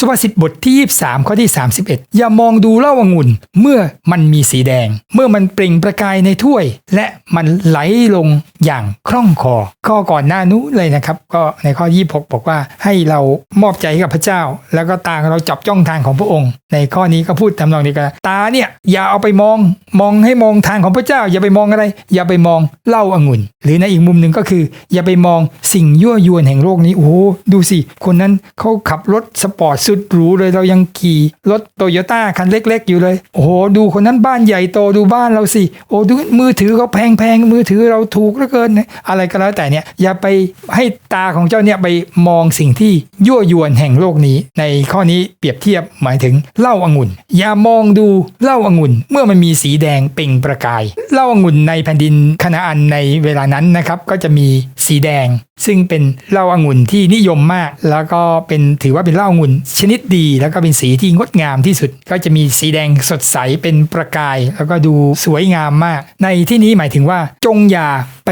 สุภาษิตบทที่ 23 ข้อที่ 31 อย่ามองดูเล้าองุ่นเมื่อมันมีสีแดง เมื่อมันเปล่งประกายในถ้วย และมันไหลลงอย่างคล่องคอข้อก่อนหน้านู้นเลยนะครับ ก็ในข้อ 26 บอกว่าให้เรามอบใจกับพระเจ้า แล้วก็ตาเราจับจ้องทางของพระองค์ ในข้อนี้ก็พูดทำนองนี้กันตาเนี่ยอย่าเอาไปมองมองให้มองทางของพระเจ้า อย่าไปมองอะไร อย่าไปมองเล้าองุ่น หรือในอีกมุมหนึ่งก็คือ อย่าไปมองสิ่งยั่วยวนแห่งโลกนี้โอ้โหดูสิคนนั้นเขาขับรถสปอร์ตสุดหรูเลยเรายังขี่รถโตโยต้าคันเล็ก ๆ อยู่เลย โอ้โหดูคนนั้นบ้านใหญ่โตดูบ้านเราสิ โอ้ดูมือถือเขาแพงๆมือถือเราถูกเหลือเกิน อะไรก็แล้วแต่เนี่ยอย่าไปให้ตาของเจ้าเนี่ยไปมองสิ่งที่ยั่วยวนแห่งโลกนี้ ในข้อนี้เปรียบเทียบหมายถึงเหล้าองุ่น อย่ามองดูเหล้าองุ่น เมื่อมันมีสีแดงเปล่งประกายเหล้าองุ่นในแผ่นดินคณาอันในเวลานั้นนะครับก็จะมีสีแดง ซึ่งเป็นเหล้าองุ่นที่นิยมมาก แล้วก็เป็นถือว่าเป็นเหล้าองุ่นชนิดดี แล้วก็เป็นสีที่งดงามที่สุด ก็จะมีสีแดงสดใสเป็นประกาย แล้วก็ดูสวยงามมาก ในที่นี้หมายถึงว่า จงอย่าไป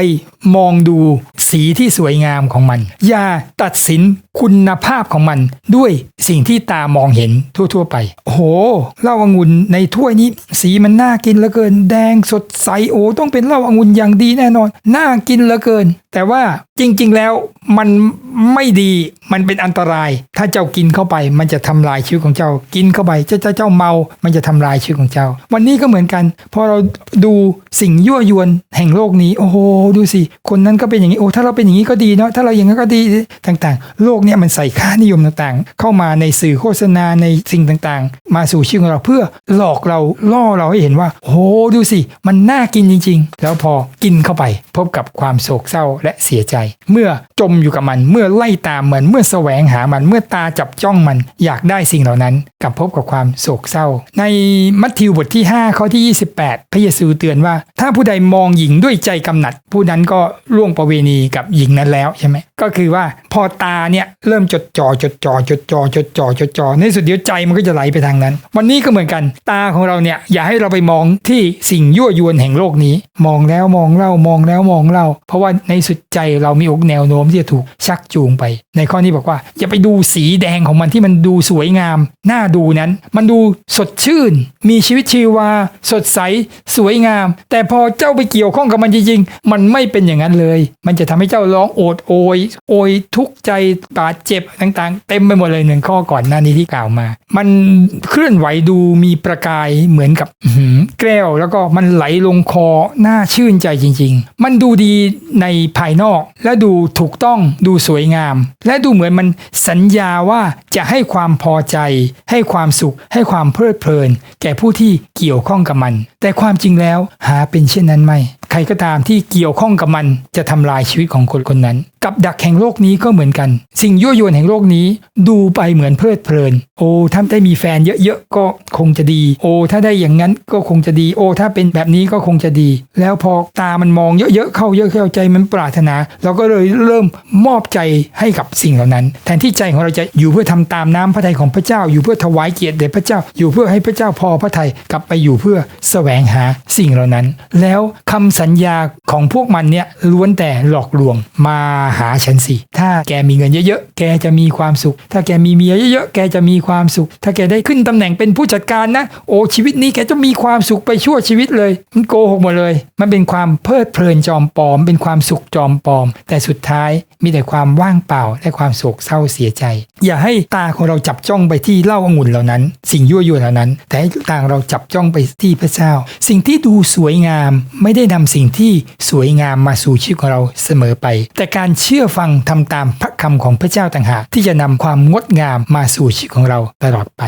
มองดูสีที่สวยงามของมัน อย่าตัดสินคุณภาพของมันด้วยสิ่งที่ตามองเห็นทั่ว ๆ ไป โอ้โหเหล้าองุ่นในถ้วยนี้ สีมันน่ากินเหลือเกิน แดงสดใสโอ้ต้องเป็นเหล้าองุ่นอย่างดีแน่นอน น่ากินเหลือเกิน แต่ว่า จริง ๆ แล้วมันไม่ดีมันเป็นอันตราย ถ้าเจ้ากินเข้าไป มันจะทำลายชีวิตของเจ้า กินเข้าไปเจ้าเจ้าเจ้าเมา มันจะทำลายชีวิตของเจ้า วันนี้ก็เหมือนกัน พอเราดูสิ่งยั่วยวนแห่งโลกนี้ โอ้โหดูสิ คนนั้นก็เป็นอย่างนี้โอ้ถ้าเราเป็นอย่างนี้ก็ดีเนาะถ้าเราอย่างนั้นก็ดีต่างๆ โลกเนี้ยมันใส่ค่านิยมต่างๆ เข้ามาในสื่อโฆษณาในสิ่งต่างๆ มาสู่ชีวิตของเราเพื่อหลอกเราล่อเราให้เห็นว่าโอ้โหดูสิ มันน่ากินจริง ๆ แล้วพอกินเข้าไปพบกับความโศกเศร้าและเสียใจเมื่อจมอยู่กับมัน เมื่อไล่ตามมัน เมื่อแสวงหามัน เมื่อตาจับจ้องมัน อยากได้สิ่งเหล่านั้นกลับพบกับความโศกเศร้า ในมัทธิวบทที่ 5 ข้อที่ 28 พระเยซูเตือนว่า ถ้าผู้ใดมองหญิงด้วยใจกำหนัด ผู้นั้นก็ล่วงประเวณีกับหญิงนั้นแล้วใช่ไหมก็คือว่าพอตาเนี่ยเริ่มจดจ่อจดจ่อจดจ่อจดจ่อจดจ่อในสุดเดียวใจมันก็จะไหลไปทางนั้น วันนี้ก็เหมือนกัน ตาของเราเนี่ยอย่าให้เราไปมองที่สิ่งยั่วยวนแห่งโลกนี้ มองแล้วมองเล่ามองแล้วมองเล่า เพราะว่าในสุดใจเรามีอกแนวโน้มที่จะถูกชักจูงไป ในข้อนี้บอกว่า อย่าไปดูสีแดงของมันที่มันดูสวยงาม น่าดูนั้น มันดูสดชื่น มีชีวิตชีวา สดใส สวยงาม แต่พอเจ้าไปเกี่ยวข้องกับมันจริงๆ มันไม่เป็นอย่างนั้นเลย มันจะทำให้เจ้าร้องโอดโอย โอยทุกข์ใจบาดเจ็บต่างๆ เต็มไปหมดเลยหนึ่งข้อก่อนหน้านี้ที่กล่าวมา มันเคลื่อนไหวดูมีประกายเหมือนกับแก้ว แล้วก็มันไหลลงคอ น่าชื่นใจจริง ๆ มันดูดีในภายนอกและและดูถูกต้องดูสวยงาม และดูเหมือนมันสัญญาว่าจะให้ความพอใจ ให้ความสุข ให้ความเพลิดเพลิน แก่ผู้ที่เกี่ยวข้องกับมัน แต่ความจริงแล้วหาเป็นเช่นนั้นไม่ ใครก็ตามที่เกี่ยวข้องกับมันจะทำลายชีวิตของคนคนนั้นกับดักแห่งโลกนี้ก็เหมือนกัน สิ่งยั่วยวนแห่งโลกนี้ ดูไปเหมือนเพลิดเพลิน โอ้ถ้าได้มีแฟนเยอะๆก็คงจะดี โอ้ถ้าได้อย่างนั้นก็คงจะดี โอ้ถ้าเป็นแบบนี้ก็คงจะดี แล้วพอตามันมองเยอะๆเข้าเยอะเข้าใจมันปรารถนา เราก็เลยเริ่มมอบใจให้กับสิ่งเหล่านั้น แทนที่ใจของเราจะอยู่เพื่อทำตามน้ำพระทัยของพระเจ้า อยู่เพื่อถวายเกียรติแด่พระเจ้า อยู่เพื่อให้พระเจ้าพอพระทัยกลับไปอยู่เพื่อแสวงหาสิ่งเหล่านั้น แล้วคำสัญญาของพวกมันเนี่ยล้วนแต่หลอกลวงมาหาฉันสิ ถ้าแกมีเงินเยอะๆ แกจะมีความสุข ถ้าแกมีเมียเยอะๆ แกจะมีความสุข ถ้าแกได้ขึ้นตำแหน่งเป็นผู้จัดการนะ โอ้ชีวิตนี้แกจะมีความสุขไปชั่วชีวิตเลย มันโกหกหมดเลย มันเป็นความเพลิดเพลินจอมปลอม เป็นความสุขจอมปลอม แต่สุดท้ายมีแต่ความว่างเปล่าและความโศกเศร้าเสียใจ อย่าให้ตาของเราจับจ้องไปที่เหล้าองุ่นเหล่านั้น สิ่งยั่วยวนเหล่านั้น แต่ให้ตางเราจับจ้องไปที่พระเจ้า สิ่งที่ดูสวยงามไม่ได้นำสิ่งที่สวยงามมาสู่ชีวิตของเราเสมอไป แต่การเชื่อฟังทำตามพระคำของพระเจ้าต่างหากที่จะนำความงดงามมาสู่ชีวิตของเราตลอดไป